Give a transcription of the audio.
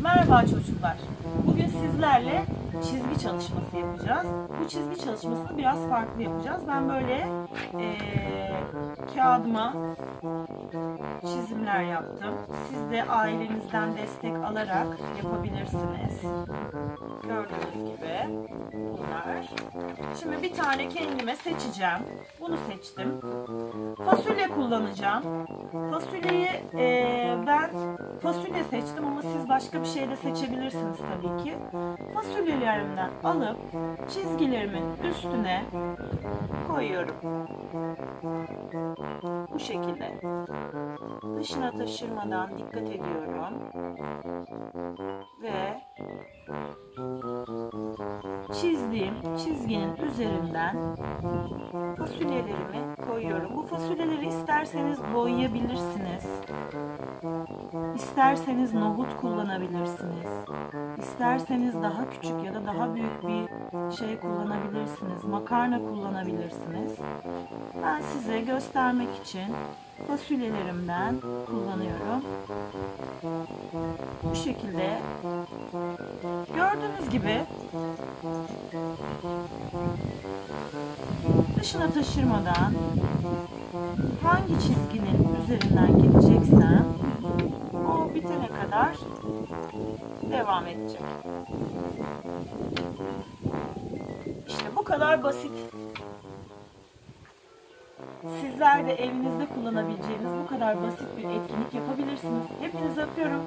Merhaba çocuklar. Bugün sizlerle çizgi çalışması yapacağız. Bu çizgi çalışmasını biraz farklı yapacağız. Ben böyle eee, kağıdıma çizimler yaptım. Siz de ailenizden destek alarak yapabilirsiniz. Gördüğünüz gibi bunlar. Şimdi bir tane kendime seçeceğim. Bunu seçtim. Fasulye kullanacağım. Fasulyeyi ben fasulye seçtim ama siz başka bir şey de seçebilirsiniz tabii ki. Fasulyelerimden alıp çizgilerimin üstüne koyuyorum. Bu şekilde. Dışına taşırmadan dikkat ediyorum. Ve çizdiğim çizginin üzerinden fasulyelerimi koyuyorum. Bu fasulyeleri isterseniz boyayabilirsiniz. İsterseniz nohut kullanabilirsiniz. İsterseniz daha küçük ya da daha büyük bir şey kullanabilirsiniz. Makarna kullanabilirsiniz. Ben size göstermek için fasulyelerimden kullanıyorum. Bu şekilde gördüğünüz gibi dışına taşırmadan hangi çizginin üzerinden gideceksem o bitene kadar devam edecek. İşte bu kadar basit. Sizler de evinizde kullanabileceğiniz bu kadar basit bir etkinlik yapabilirsiniz. Hepinizi öpüyorum.